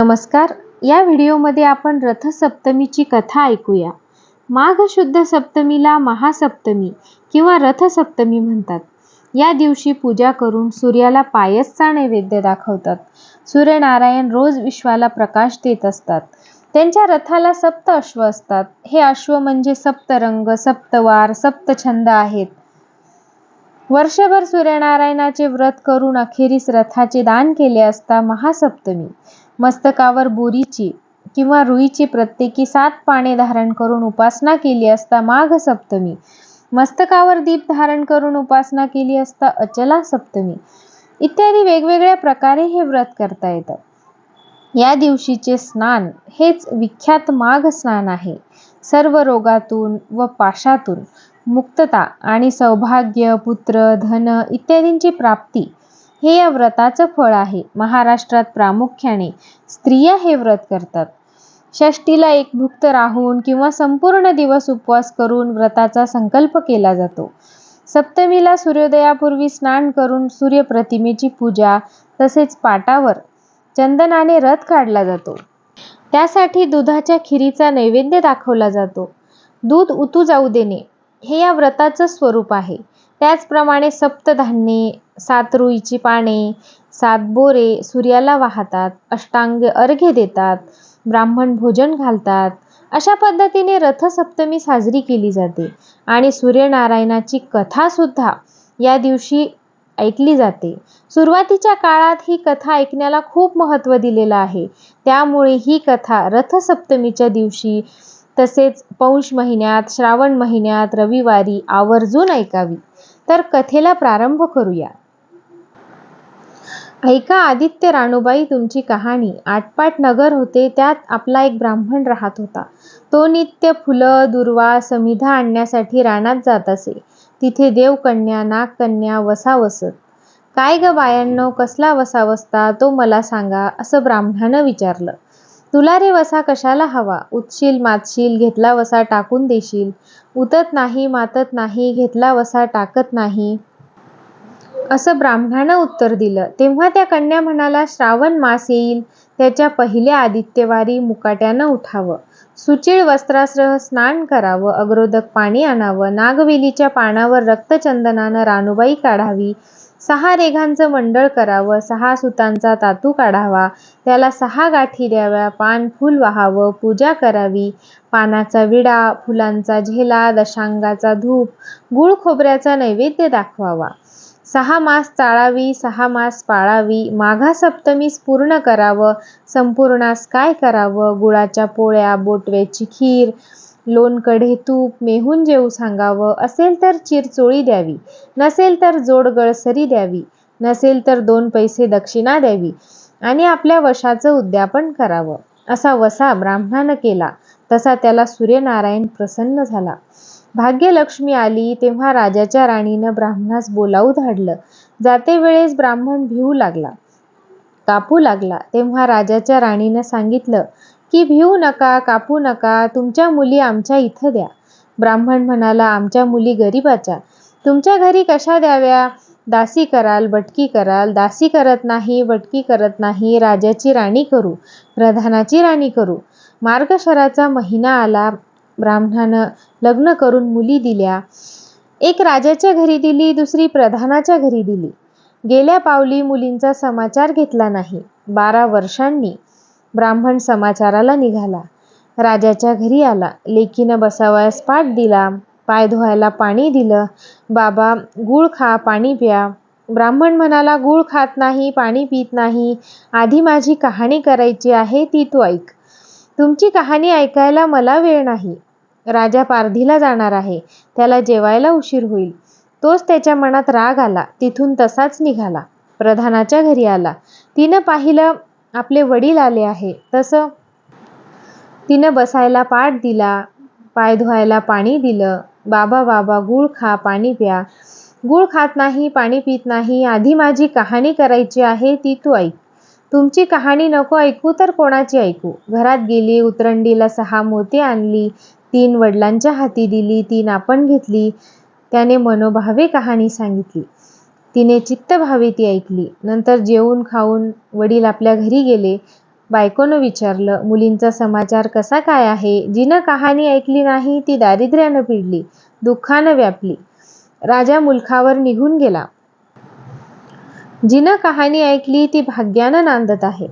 नमस्कार. या व्हिडिओमध्ये आपण रथसप्तमीची कथा ऐकूया. माघ शुद्ध सप्तमीला महासप्तमी किंवा रथसप्तमी म्हणतात. या दिवशी पूजा करून सूर्याला पायसचा नैवेद्य दाखवतात. सूर्यनारायण रोज विश्वाला प्रकाश देत असतात. त्यांच्या रथाला सप्त अश्व असतात. हे अश्व म्हणजे सप्तरंग सप्तवार सप्तछंद आहेत. वर्षभर सूर्यनारायणाचे व्रत करून अखेरीस रथाचे दान केले असता महासप्तमी. मस्तकावर बोरीची किंवा रुईची प्रत्येकी सात पाने धारण करून उपासना केली असता माघ सप्तमी. मस्तकावर दीप धारण करून उपासना केली असता अचला सप्तमी. इत्यादी वेगवेगळ्या प्रकारे हे व्रत करता येतं. या दिवशीचे स्नान हेच विख्यात माघ स्नान आहे. सर्व रोगातून व पाशातून मुक्तता आणि सौभाग्य पुत्र धन इत्यादींची प्राप्ती हे या व्रताचं फळ आहे. महाराष्ट्रात प्रामुख्याने स्त्रिया हे व्रत करतात. षष्टीला एक भुक्त राहून किंवा संपूर्ण दिवस उपवास करून व्रताचा संकल्प केला जातो. सप्तमीला सूर्योदयापूर्वी स्नान करून सूर्यप्रतिमेची पूजा तसेच पाटावर चंदनाने रथ काढला जातो. त्यासाठी दुधाच्या खिरीचा नैवेद्य दाखवला जातो. दूध उतू जाऊ देणे हे या व्रताचं स्वरूप आहे. त्याचप्रमाणे सप्तधान्ये सात रुईची पाने सात बोरे सूर्याला वाहतात अष्टांग अर्घ्य देतात ब्राह्मण भोजन घालतात. अशा पद्धतीने रथसप्तमी साजरी केली जाते आणि सूर्यनारायणाची कथासुद्धा या दिवशी ऐकली जाते. सुरुवातीच्या काळात ही कथा ऐकण्याला खूप महत्त्व दिलेलं आहे. त्यामुळे ही कथा रथसप्तमीच्या दिवशी तसेच पौष महिन्यात श्रावण महिन्यात रविवारी आवर्जून ऐकावी. तर कथेला प्रारंभ करूया. ऐका आदित्य राणूबाई तुमची कहाणी. आटपाट नगर होते त्यात आपला एक ब्राह्मण राहत होता. तो नित्य फुलं दुर्वा समिधा आणण्यासाठी रानात जात असे. तिथे देवकन्या नागकन्या वसा वसत काय ग बायांनो कसला वसा वसता तो मला सांगा असं ब्राह्मणानं विचारलं. तुला रे वसा कशाला हवा? उतशील मातशील घेतला वसा टाकून देशील. उतत नाही मातत नाही घेतला वसा टाकत नाही. असं ब्राह्मणानं उत्तर दिलं. तेव्हा त्या कन्या म्हणाला श्रावण मास येईल. त्याच्या पहिल्या आदित्यवारी मुकाट्यानं उठावं. सुचिळ वस्त्रासह स्नान करावं. अग्रोदक पाणी आणावं. नागवेलीच्या पानावर रक्तचंदनानं रानुबाई काढावी. सहा रेघांचं मंडळ करावं. सहा सुतांचा तातू काढावा. त्याला सहा गाठी द्याव्या. पान फुल वाहावं. पूजा करावी. पानाचा विडा फुलांचा झेला दशांगाचा धूप गुळ खोबऱ्याचा नैवेद्य दाखवावा. सहा मास चाळावी सहा मास पाळावी माघा सप्तमीस पूर्ण करावं संपूर्णास काय करावं? गुळाच्या पोळ्या बोटव्याची खीर लोणकढे तूप मेहून जेऊ सांगावं असेल तर चिरचोळी द्यावी नसेल तर जोड गळसरी द्यावी नसेल तर दोन पैसे दक्षिणा द्यावी आणि आपल्या वशाचं उद्यापन करावं असा वसा ब्राह्मणानं केला. तसा त्याला सूर्यनारायण प्रसन्न झाला. भाग्यलक्ष्मी आली तेव्हा राजाच्या राणीनं ब्राह्मणास बोलावू धाडलं. जाते वेळेस ब्राह्मण भिवू लागला. कापू लागला. तेव्हा राजाच्या राणीनं सांगितलं की भिवू नका कापू नका तुमच्या मुली आमच्या इथं द्या. ब्राह्मण म्हणाला आमच्या मुली गरीबाच्या. तुमच्या घरी कशा द्याव्या? दासी कराल बटकी कराल. दासी करत नाही बटकी करत नाही. राजाची राणी करू. प्रधानाची राणी करू. मार्गशराचा महिना आला. ब्राह्मणानं लग्न करून मुली दिल्या. एक राजाच्या घरी दिली दुसरी प्रधानाच्या घरी दिली. गेल्या पावली मुलींचा समाचार घेतला नाही. बारा वर्षांनी ब्राह्मण समाचाराला निघाला. राजाच्या घरी आला. लेकीनं बसावयास पाठ दिला. पाय धुवायला पाणी दिलं. बाबा गूळ खा पाणी प्या. ब्राह्मण म्हणाला गूळ खात नाही पाणी पित नाही. आधी माझी कहाणी करायची आहे ती तू ऐक. तुमची कहाणी ऐकायला मला वेळ नाही. राजा पारधीला जाणार आहे. त्याला जेवायला उशीर होईल. तोच त्याच्या मनात राग आला. तिथून तसाच निघाला. प्रधानाच्या घरी आला. तिनं पाहिलं आपले वडील आले आहे. तसं तिनं बसायला पाठ दिला. पाय धुवायला पाणी दिलं. बाबा बाबा गूळ खा पाणी प्या. गूळ खात नाही पाणी पित नाही. आधी माझी कहाणी करायची आहे ती तू ऐक. तुमची कहाणी नको ऐकू तर कोणाची ऐकू? घरात गेली उतरंडीला सहा मोती आणली. तीन वडिलांच्या हाती दिली तीन आपण घेतली. त्याने मनोभावे कहाणी सांगितली. तिने चित्तभावे ती ऐकली. नंतर जेवून खाऊन वडील आपल्या घरी गेले. बायकोनं विचारलं मुलींचा समाचार कसा काय आहे? जिनं कहाणी ऐकली नाही ती दारिद्र्यानं पिडली दुःखानं व्यापली. राजा मुलखावर निघून गेला. जिनं कहाणी ऐकली ती भाग्यानं नांदत आहे.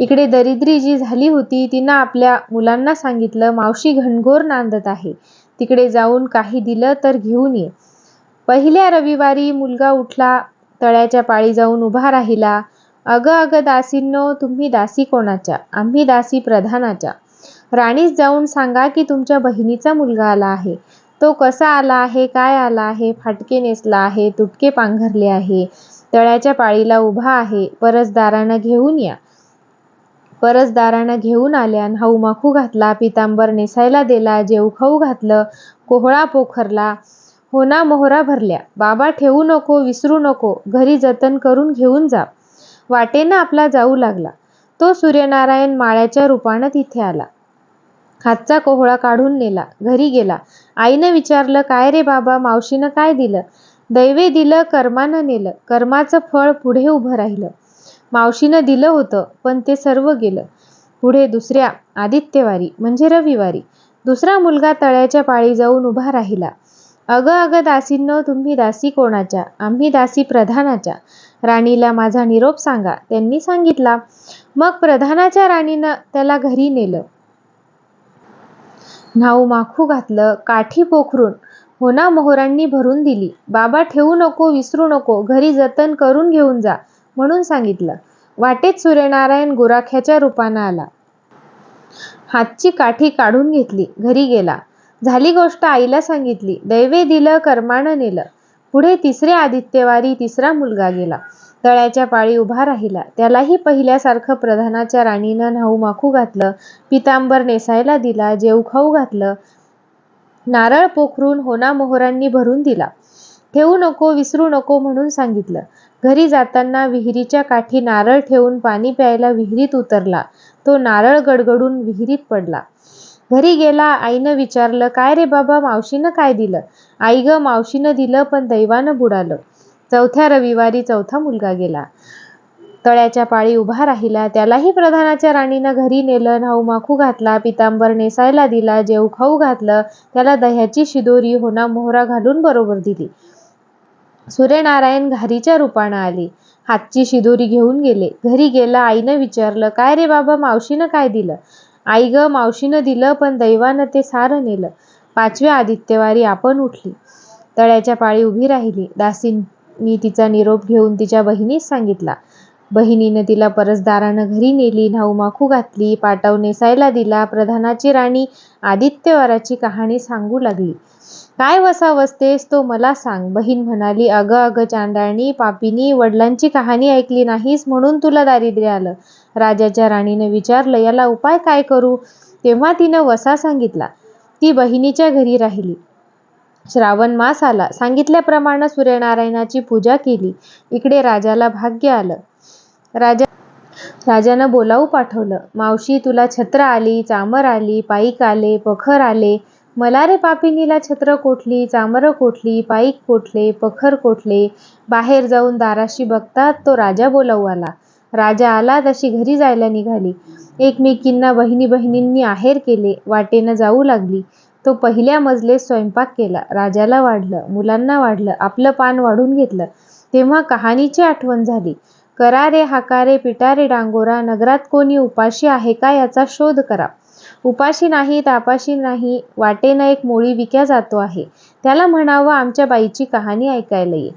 इकडे दरिद्री जी झाली होती तिनं आपल्या मुलांना सांगितलं मावशी घनघोर नांदत आहे. तिकडे जाऊन काही दिलं तर घेऊन ये. पहिल्या रविवारी मुलगा उठला तळ्याच्या पाळी जाऊन उभा राहिला. अगं अगं दासींनो तुम्ही दासी कोणाच्या? आम्ही दासी प्रधानाच्या. राणीस जाऊन सांगा की तुमच्या बहिणीचा मुलगा आला आहे. तो कसा आला आहे काय आला आहे? फाटके नेसला आहे तुटके पांघरले आहे. तळ्याच्या पाळीला उभा आहे. परसदारानं घेऊन या. परसदारानं घेऊन आल्यान हाऊ माखू घातला पितांबर नेसायला दिला जेवखाऊ घातलं कोहळा पोखरला होना मोहरा भरल्या. बाबा ठेवू नको विसरू नको घरी जतन करून घेऊन जा. वाटेनं आपला जाऊ लागला. तो सूर्यनारायण माळ्याच्या रूपानं तिथे आला. हातचा कोहळा काढून नेला. घरी गेला. आईनं विचारलं काय रे बाबा मावशीनं काय दिलं? दैवे दिलं कर्मानं नेलं. कर्माचं फळ पुढे उभं राहिलं. मावशीनं दिलं होतं पण ते सर्व गेलं. पुढे दुसऱ्या आदित्यवारी म्हणजे रविवारी. दुसरा मुलगा तळ्याच्या पाळी जाऊन उभा राहिला. अगं अगं दासींनो तुम्ही दासी कोणाच्या? आम्ही दासी प्रधानाच्या. राणीला माझा निरोप सांगा त्यांनी सांगितला. मग प्रधानाच्या राणीनं त्याला घरी नेलं. न्हाऊ माखू घातलं काठी पोखरून होना मोहरांनी भरून दिली. बाबा ठेवू नको विसरू नको घरी जतन करून घेऊन जा. म्हणून सांगितलं. वाटेत सूर्यनारायण गुराख्याच्या रूपानं आला. हातची काठी काढून घेतली. घरी गेला. झाली गोष्ट आईला सांगितली. दैवे दिलं कर्मानं नेलं. पुढे तिसरे आदित्यवारी तिसरा मुलगा गेला. तळ्याच्या पाळी उभा राहिला. त्यालाही पहिल्यासारखं प्रधानाच्या राणीनं न्हाऊ माखू घातलं. पितांबर नेसायला दिला. जेवखाऊ घातलं. नारळ पोखरून होना मोहरांनी भरून दिला. ठेवू नको विसरू नको म्हणून सांगितलं. घरी जाताना विहिरीच्या काठी नारळ ठेवून पाणी प्यायला विहिरीत उतरला. तो नारळ गडगडून विहिरीत पडला. घरी गेला आईनं विचारलं काय रे बाबा मावशीनं काय दिलं? आई ग मावशीनं दिलं पण दैवानं बुडालं. चौथ्या रविवारी चौथा मुलगा गेला. तळ्याच्या पाळी उभा राहिला. त्यालाही प्रधानाच्या राणीनं घरी नेलं न्हाऊ माखू घातला पितांबर नेसायला दिला जेवखाऊ घातलं त्याला दह्याची शिदोरी होना मोहरा घालून बरोबर दिली. सूर्यनारायण घारीच्या रूपानं आले. हातची शिदोरी घेऊन गेले. घरी गेला आईनं विचारलं काय रे बाबा मावशीनं काय दिलं? आई ग मावशीनं दिलं पण दैवानं ते सारं नेलं. पाचव्या आदित्यवारी आपण उठली. तळ्याच्या पाळी उभी राहिली. दासींनी तिचा निरोप घेऊन तिच्या बहिणीस सांगितला. बहिणीनं तिला परसदारानं घरी नेली न्हाऊमाखू घातली पाटव नेसायला दिला प्रधानाची राणी आदित्यवाराची कहाणी सांगू लागली. काय वसा वसतेस तो मला सांग. बहीण म्हणाली अगं अगं चांडाळणी पापिनी वडिलांची कहाणी ऐकली नाहीस म्हणून तुला दारिद्र्य आलं. राजाच्या राणीनं विचारलं याला उपाय काय करू? तेव्हा तिनं वसा सांगितला. ती बहिणीच्या घरी राहिली. श्रावण मास आला. सांगितल्याप्रमाणे सूर्यनारायणाची पूजा केली. इकडे राजाला भाग्य आलं. राजा राजानं बोलावू पाठवलं. मावशी तुला छत्र आली चामर आली पाईक आले पखर आले मला रे पापिनीला छत्र कोठली चामरं कोठली पाईक कोठले पखर कोठले? बाहेर जाऊन दाराशी बघतात तो राजा बोलावू आला राजा आला तशी घरी जायला निघाली. एकमेकींना बहिणी बहिणींनी आहेर केले वाटेनं जाऊ लागली. तो पहिल्या मजलेत स्वयंपाक केला. राजाला वाढलं मुलांना वाढलं आपलं पान वाढून घेतलं. तेव्हा कहाणीची आठवण झाली. करारे हाकारे पिटारे डांगोरा नगरात कोणी उपाशी आहे का याचा शोध करा. उपाशी नाही तापाशी नाही वाटेनं एक मोळी विक्या जातो आहे. त्याला म्हणावं आमच्या बाईची कहाणी ऐकायला ये.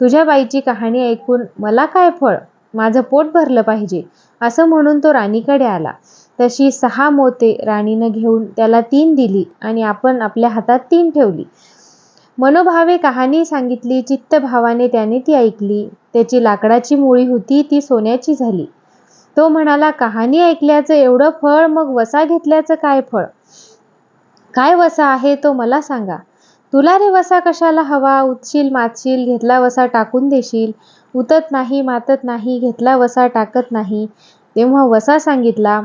तुझ्या बाईची कहाणी ऐकून मला काय फळ? माझं पोट भरलं पाहिजे. असं म्हणून तो राणीकडे आला. तशी सहा मोते राणीनं घेऊन त्याला तीन दिली आणि आपण आपल्या हातात तीन ठेवली. मनोभावे कहाणी सांगितली चित्तभावाने त्याने ती ऐकली. त्याची लाकडाची मुळी होती ती सोन्याची झाली. तो म्हणाला कहाणी ऐकल्याचं एवढं फळ मग वसा घेतल्याचं काय फळ? काय वसा आहे तो मला सांगा. तुला रे वसा कशाला हवा? उतशील मातशील घेतला वसा टाकून देशील. उतत नाही मातत नाही घेतला वसा टाकत नाही. तेव्हा वसा सांगितला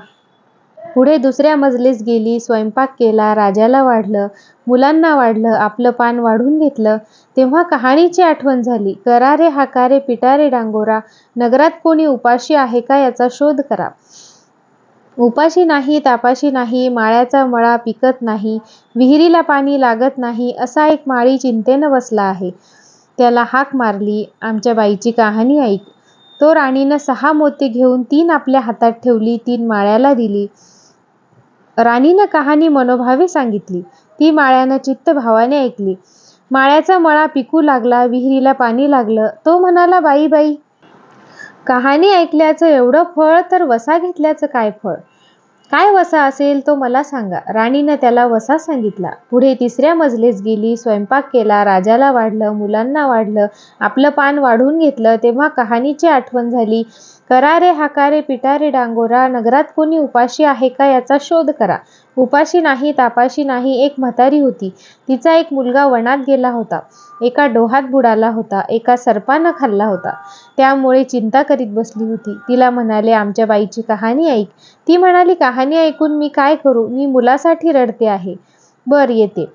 पुढे दुसऱ्या मजलीस गेली स्वयंपाक केला राजाला वाढलं मुलांना वाढलं आपलं पान वाढून घेतलं. तेव्हा कहाणीची आठवण झाली करा रे हाकारे पिटारे डांगोरा नगरात कोणी उपाशी आहे का याचा शोध करा. उपाशी नाही तापाशी नाही माळ्याचा मळा पिकत नाही विहिरीला पाणी लागत नाही असा एक माळी चिंतेनं बसला आहे. त्याला हाक मारली आमच्या बाईची कहाणी ऐक. तो राणीनं सहा मोती घेऊन तीन आपल्या हातात ठेवली तीन माळ्याला दिली. राणीनं कहाणी मनोभावे सांगितली. ती माळ्यानं चित्तभावाने ऐकली. माळ्याचा मळा पिकू लागला विहिरीला पाणी लागलं. तो म्हणाला बाई बाई कहाणी ऐकल्याचं एवढं फळ तर वसा घेतल्याचं काय फळ? काय वसा असेल तो मला सांगा. राणीनं त्याला वसा सांगितला. पुढे तिसऱ्या मजलेस गेली स्वयंपाक केला राजाला वाढलं मुलांना वाढलं आपलं पान वाढून घेतलं तेव्हा कहाणीची आठवण झाली. करा रे हाकारे पिटारे डांगोरा नगरात कोणी उपाशी आहे का याचा शोध करा. उपाशी नाही तापाशी नाही एक म्हातारी होती. तिचा एक मुलगा वनात गेला होता. एका डोहात बुडाला होता. एका सर्पानं खाल्ला होता. त्यामुळे चिंता करीत बसली होती. तिला म्हणाले आमच्या बाईची कहाणी ऐक. ती म्हणाली कहाणी ऐकून मी काय करू? मी मुलासाठी रडते आहे. बर येते.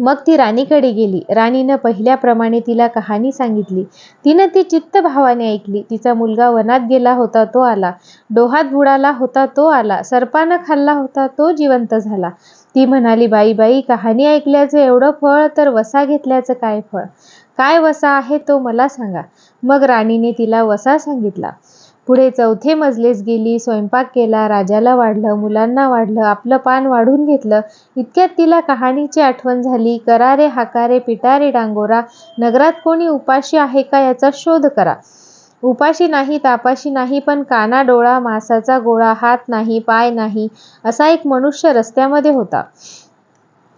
मग ती राणीकडे गेली. राणीनं पहिल्याप्रमाणे तिला कहाणी सांगितली. तिनं ती चित्तभावाने ऐकली. तिचा मुलगा वनात गेला होता तो आला. डोहात बुडाला होता तो आला. सर्पानं खाल्ला होता तो जिवंत झाला. ती म्हणाली बाई बाई कहाणी ऐकल्याचं एवढं फळ तर वसा घेतल्याचं काय फळ? काय वसा आहे तो मला सांगा. मग राणीने तिला वसा सांगितला. पुढे चौथे मजलेस गेली स्वयंपाक केला राजाला वाढलं मुलांना वाढलं आपलं पान वाढून घेतलं. इतक्यात तिला कहाणीची आठवण झाली करारे हाकारे पिटारे डांगोरा नगरात कोणी उपाशी आहे का याचा शोध करा. उपाशी नाही तापाशी नाही पण काना डोळा मासाचा गोळा हात नाही पाय नाही असा एक मनुष्य रस्त्यामध्ये होता.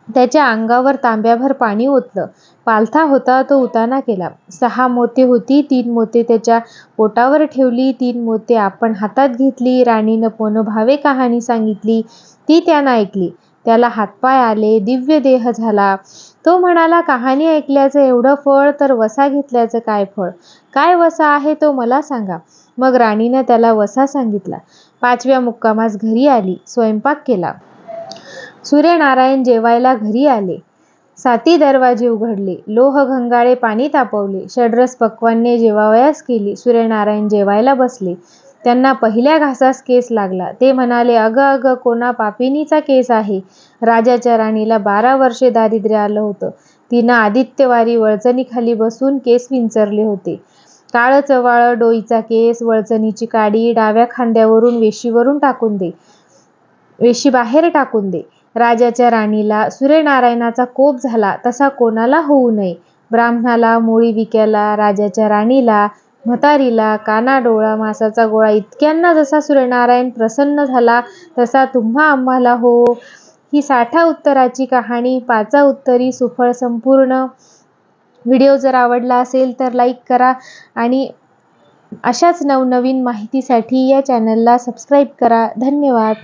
त्याच्या अंगावर तांब्याभर पाणी ओतलं. पालथा होता तो उताना केला. सहा मोते होती तीन मोते त्याच्या पोटावर ठेवली तीन मोते आपण हातात घेतली राणीनं पोनभावे कहाणी सांगितली ती त्यानं ऐकली. त्याला हातपाय आले दिव्य देह झाला. तो म्हणाला कहाणी ऐकल्याचं एवढं फळ तर वसा घेतल्याचं काय फळ? काय वसा आहे तो मला सांगा. मग राणीनं त्याला वसा सांगितला. पाचव्या मुक्कामास घरी आली स्वयंपाक केला. सूर्यनारायण जेवायला घरी आले. साती दरवाजे उघडले लोह घंगाळे पाणी तापवले षड्रस पक्वान्ने जेवावयास केली सूर्यनारायण जेवायला बसले. त्यांना पहिल्या घासास केस लागला. ते म्हणाले अगं अगं कोणा पापिनीचा केस आहे राजाच्या राणीला बारा वर्षे दारिद्र्य आलं होतं. तिनं आदित्यवारी वळचणीखाली बसून केस विंचरले होते. काळं चवाळं डोईचा केस वळचणीची काडी डाव्या खांद्यावरून वेशीवरून टाकून दे वेशी बाहेर टाकून दे. राजाच्या राणीला सूर्यनारायणाचा कोप झाला तसा कोणाला होऊ नये. ब्राह्मणाला मोळी विक्याला राजाच्या राणीला म्हातारीला काना डोळा मासाचा गोळा इतक्यांना जसा सूर्यनारायण प्रसन्न झाला तसा तुम्हा आम्हाला हो. ही साठा उत्तराची कहाणी पाचा उत्तरी सुफळ संपूर्ण. व्हिडिओ जर आवडला असेल तर लाईक करा आणि अशाच नवनवीन माहितीसाठी या चॅनलला सबस्क्राईब करा. धन्यवाद.